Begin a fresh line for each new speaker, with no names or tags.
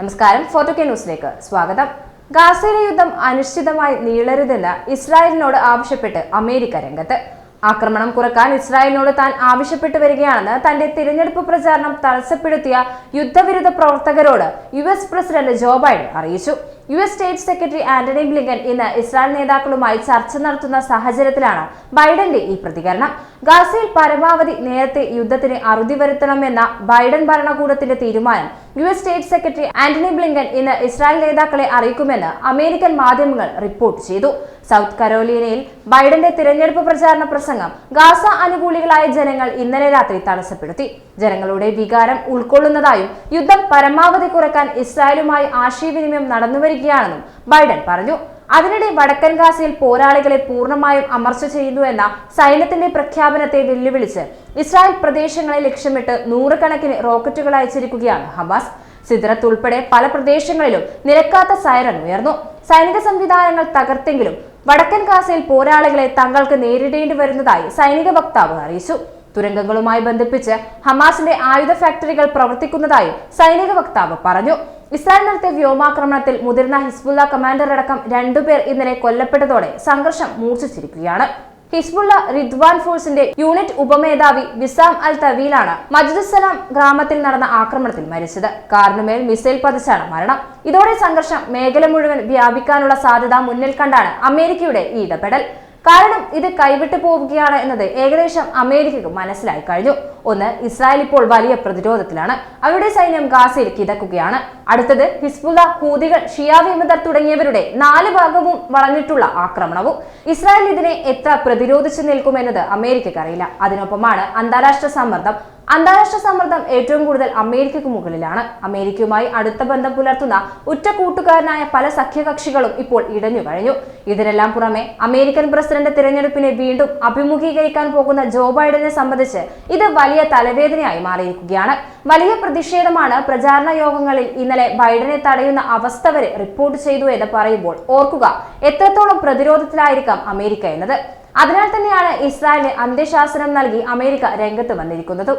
നമസ്കാരം photo K ന്യൂസിലേക്ക് സ്വാഗതം. ഗാസയിലെ യുദ്ധം അനിശ്ചിതമായി നീളരുതെന്ന് ഇസ്രായേലിനോട് ആവശ്യപ്പെട്ട് അമേരിക്ക രംഗത്ത്. ആക്രമണം കുറയ്ക്കാൻ ഇസ്രായേലിനോട് താൻ ആവശ്യപ്പെട്ടു വരികയാണെന്ന് തന്റെ തിരഞ്ഞെടുപ്പ് പ്രചാരണം തടസ്സപ്പെടുത്തിയ യുദ്ധവിരുദ്ധ പ്രവർത്തകരോട് U S president Joe Biden അറിയിച്ചു. U S state secretary Antony Blinken ഇന്ന് ഇസ്രായേൽ നേതാക്കളുമായി ചർച്ച നടത്തുന്ന സാഹചര്യത്തിലാണ് ബൈഡന്റെ ഈ പ്രതികരണം. ഗാസയിൽ പരമാവധി നേരത്തെ യുദ്ധത്തിന് അറുതി വരുത്തണമെന്ന ബൈഡൻ ഭരണകൂടത്തിന്റെ തീരുമാനം U S state secretary Antony Blinken ഇന്ന് ഇസ്രായേൽ നേതാക്കളെ അറിയിക്കുമെന്ന് അമേരിക്കൻ മാധ്യമങ്ങൾ റിപ്പോർട്ട് ചെയ്തു. സൗത്ത് കരോലിനയിൽ ബൈഡന്റെ തിരഞ്ഞെടുപ്പ് പ്രചാരണ പ്രസംഗം ഗാസ അനുകൂലികളായ ജനങ്ങൾ ഇന്നലെ രാത്രി തടസ്സപ്പെടുത്തി. ജനങ്ങളുടെ വികാരം ഉൾക്കൊള്ളുന്നതായും യുദ്ധം പരമാവധി കുറയ്ക്കാൻ ഇസ്രായേലുമായി ആശയവിനിമയം നടന്നുവരികയാണെന്നും ബൈഡൻ പറഞ്ഞു. അതിനിടെ വടക്കൻ ഗാസയിൽ പോരാളികളെ പൂർണമായും അമർച്ച ചെയ്യുന്നു എന്ന സൈന്യത്തിന്റെ പ്രഖ്യാപനത്തെ വെല്ലുവിളിച്ച് ഇസ്രായേൽ പ്രദേശങ്ങളെ ലക്ഷ്യമിട്ട് നൂറുകണക്കിന് റോക്കറ്റുകൾ അയച്ചിരിക്കുകയാണ് ഹമാസ്. സിദ്രത്ത് ഉൾപ്പെടെ പല പ്രദേശങ്ങളിലും നിരക്കാത്ത സൈറൻ ഉയർന്നു. സൈനിക സംവിധാനങ്ങൾ തകർത്തെങ്കിലും വടക്കൻ ഗാസയിൽ പോരാളികളെ തങ്ങൾക്ക് നേരിടേണ്ടി വരുന്നതായി സൈനിക വക്താവ് അറിയിച്ചു. തുരങ്കങ്ങളുമായി ബന്ധിപ്പിച്ച് ഹമാസിന്റെ ആയുധ ഫാക്ടറികൾ പ്രവർത്തിക്കുന്നതായും സൈനിക വക്താവ് പറഞ്ഞു. ഇസ്രായേൽ നടത്തിയ വ്യോമാക്രമണത്തിൽ മുതിർന്ന ഹിസ്ബുള്ള കമാൻഡർ അടക്കം രണ്ടുപേർ ഇന്നലെ കൊല്ലപ്പെട്ടതോടെ സംഘർഷം മൂർച്ഛിച്ചിരിക്കുകയാണ്. ഹിസ്ബുള്ള റിദ്വാൻ ഫോഴ്സിന്റെ യൂണിറ്റ് ഉപമേധാവി വിസാം അൽ തവീലാണ് മജിദുസലാം ഗ്രാമത്തിൽ നടന്ന ആക്രമണത്തിൽ മരിച്ചത്. കാറിനുമേൽ മിസൈൽ പതിച്ചാണ് മരണം. ഇതോടെ സംഘർഷം മേഖല മുഴുവൻ വ്യാപിക്കാനുള്ള സാധ്യത മുന്നിൽ കണ്ടാണ് അമേരിക്കയുടെ ഈ ഇടപെടൽ. കാരണം ഇത് കൈവിട്ടു പോവുകയാണ് എന്നത് ഏകദേശം അമേരിക്കക്ക് മനസ്സിലായി കഴിഞ്ഞു. ഒന്ന് ഇസ്രായേൽ ഇപ്പോൾ വലിയ പ്രതിരോധത്തിലാണ്. അവരുടെ സൈന്യം ഗാസയിൽ കിതക്കുകയാണ്. അടുത്തത് ഹിസ്ബുള്ള ഹൂതികൾ ഷിയാ വിമതർ തുടങ്ങിയവരുടെ നാല് ഭാഗവും വളഞ്ഞിട്ടുള്ള ആക്രമണവും. ഇസ്രായേൽ ഇതിനെ എത്ര പ്രതിരോധിച്ചു നിൽക്കുമെന്നത് അമേരിക്കക്ക് അറിയില്ല. അതിനൊപ്പമാണ് അന്താരാഷ്ട്ര സമ്മർദ്ദം അന്താരാഷ്ട്ര സമ്മർദ്ദം ഏറ്റവും കൂടുതൽ അമേരിക്കയ്ക്ക് മുകളിലാണ്. അമേരിക്കയുമായി അടുത്ത ബന്ധം പുലർത്തുന്ന ഉറ്റ കൂട്ടുകാരനായ പല സഖ്യകക്ഷികളും ഇപ്പോൾ ഇടഞ്ഞു കഴിഞ്ഞു. ഇതിനെല്ലാം പുറമെ അമേരിക്കൻ പ്രസിഡന്റ് തിരഞ്ഞെടുപ്പിനെ വീണ്ടും അഭിമുഖീകരിക്കാൻ പോകുന്ന ജോ ബൈഡനെ സംബന്ധിച്ച് ഇത് വലിയ തലവേദനയായി മാറിയിരിക്കുകയാണ്. വലിയ പ്രതിഷേധമാണ് പ്രചാരണ യോഗങ്ങളിൽ ഇന്നലെ ബൈഡനെ തടയുന്ന അവസ്ഥ വരെ റിപ്പോർട്ട് ചെയ്തു എന്ന് പറയുമ്പോൾ ഓർക്കുക എത്രത്തോളം പ്രതിരോധത്തിലായിരിക്കാം അമേരിക്ക എന്നത്. അതിനാൽ തന്നെയാണ് ഇസ്രായേലിന് അന്ത്യശാസനം നൽകി അമേരിക്ക രംഗത്ത് വന്നിരിക്കുന്നത്.